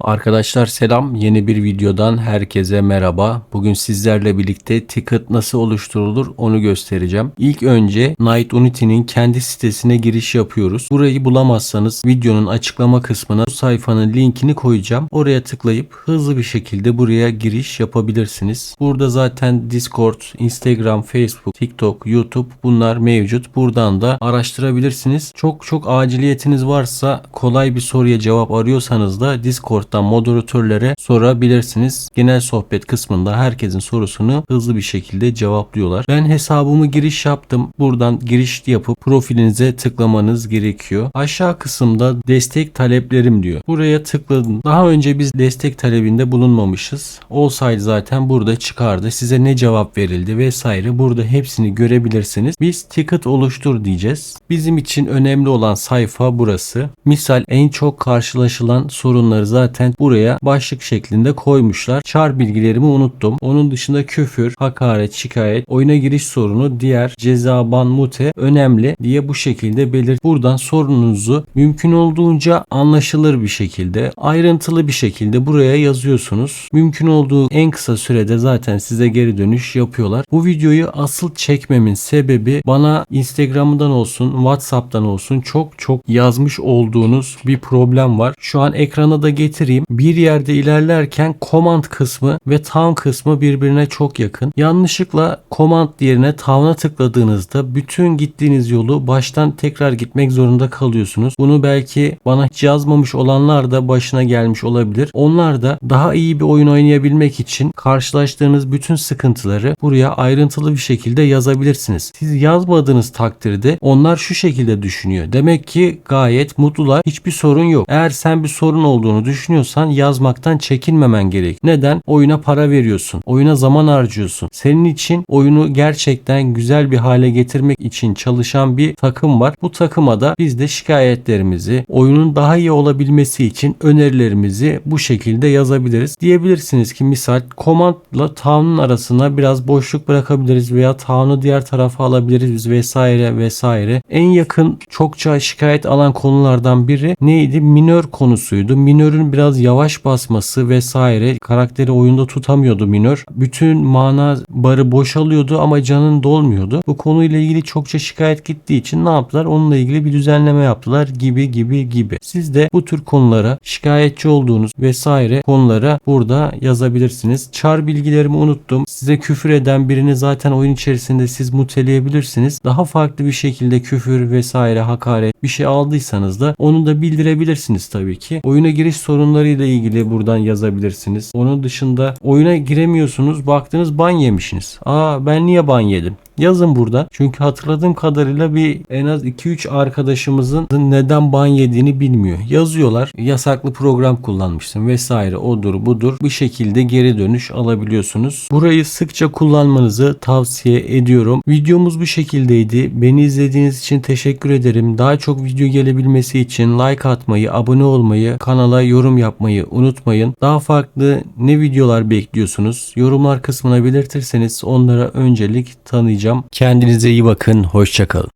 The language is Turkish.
Arkadaşlar selam. Yeni bir videodan herkese merhaba. Bugün sizlerle birlikte ticket nasıl oluşturulur onu göstereceğim. İlk önce Night Unity'nin kendi sitesine giriş yapıyoruz. Burayı bulamazsanız videonun açıklama kısmına bu sayfanın linkini koyacağım. Oraya tıklayıp hızlı bir şekilde buraya giriş yapabilirsiniz. Burada zaten Discord, Instagram, Facebook, TikTok, YouTube bunlar mevcut. Buradan da araştırabilirsiniz. Çok çok aciliyetiniz varsa kolay bir soruya cevap arıyorsanız da Discord'dan moderatörlere sorabilirsiniz. Genel sohbet kısmında herkesin sorusunu hızlı bir şekilde cevaplıyorlar. Ben hesabımı giriş yaptım. Buradan giriş yapıp profilinize tıklamanız gerekiyor. Aşağı kısımda destek taleplerim diyor. Buraya tıkladım. Daha önce biz destek talebinde bulunmamışız. Olsaydı zaten burada çıkardı. Size ne cevap verildi vesaire. Burada hepsini görebilirsiniz. Biz ticket oluştur diyeceğiz. Bizim için önemli olan sayfa burası. Misal en çok karşılaşılan sorunları zaten buraya başlık şeklinde koymuşlar. Çar bilgilerimi unuttum. Onun dışında küfür, hakaret, şikayet, oyuna giriş sorunu, diğer ceza, ban, mute önemli diye bu şekilde belirt. Buradan sorununuzu mümkün olduğunca anlaşılır bir şekilde, ayrıntılı bir şekilde buraya yazıyorsunuz. Mümkün olduğu en kısa sürede zaten size geri dönüş yapıyorlar. Bu videoyu asıl çekmemin sebebi bana Instagram'dan olsun, WhatsApp'tan olsun çok çok yazmış olduğunuz bir problem var. Şu an ekrana da getireyim. Bir yerde ilerlerken command kısmı ve town kısmı birbirine çok yakın. Yanlışlıkla command yerine town'a tıkladığınızda bütün gittiğiniz yolu baştan tekrar gitmek zorunda kalıyorsunuz. Bunu belki bana hiç yazmamış olanlar da başına gelmiş olabilir. Onlar da daha iyi bir oyun oynayabilmek için karşılaştığınız bütün sıkıntıları buraya ayrıntılı bir şekilde yazabilirsiniz. Siz yazmadığınız takdirde onlar şu şekilde düşünüyor. Demek ki gayet mutlular. Hiçbir sorun yok. Eğer sen bir sorun olduğunu düşünüyorsan yazmaktan çekinmemen gerek. Neden? Oyuna para veriyorsun. Oyuna zaman harcıyorsun. Senin için oyunu gerçekten güzel bir hale getirmek için çalışan bir takım var. Bu takıma da biz de şikayetlerimizi, oyunun daha iyi olabilmesi için önerilerimizi bu şekilde yazabiliriz. Diyebilirsiniz ki misal commandla town'un arasına biraz boşluk bırakabiliriz veya town'u diğer tarafa alabiliriz vesaire vesaire. En yakın çokça şikayet alan konulardan biri neydi? Minör konusuydu. Minörün biraz yavaş basması vesaire karakteri oyunda tutamıyordu minör. Bütün mana barı boşalıyordu ama canın dolmuyordu. Bu konuyla ilgili çokça şikayet gittiği için ne yaptılar? Onunla ilgili bir düzenleme yaptılar gibi gibi gibi. Siz de bu tür konulara şikayetçi olduğunuz vesaire konulara burada yazabilirsiniz. Çar bilgilerimi unuttum. Size küfür eden birini zaten oyun içerisinde siz muteleyebilirsiniz. Daha farklı bir şekilde küfür vesaire hakaret bir şey aldıysanız da onu da bildirebilirsiniz tabii ki. Oyuna giriş sorunlarıyla ilgili buradan yazabilirsiniz. Onun dışında oyuna giremiyorsunuz. Baktınız ban yemişsiniz. Aa ben niye ban yedim? Yazın burada. Çünkü hatırladığım kadarıyla bir en az 2-3 arkadaşımızın neden ban yediğini bilmiyor. Yazıyorlar. Yasaklı program kullanmışsın vesaire odur budur. Bir şekilde geri dönüş alabiliyorsunuz. Burayı sıkça kullanmanızı tavsiye ediyorum. Videomuz bu şekildeydi. Beni izlediğiniz için teşekkür ederim. Daha çok video gelebilmesi için like atmayı, abone olmayı, kanala yorum yapmayı unutmayın. Daha farklı ne videolar bekliyorsunuz? Yorumlar kısmına belirtirseniz onlara öncelik tanıyacağım. Kendinize iyi bakın. Hoşçakalın.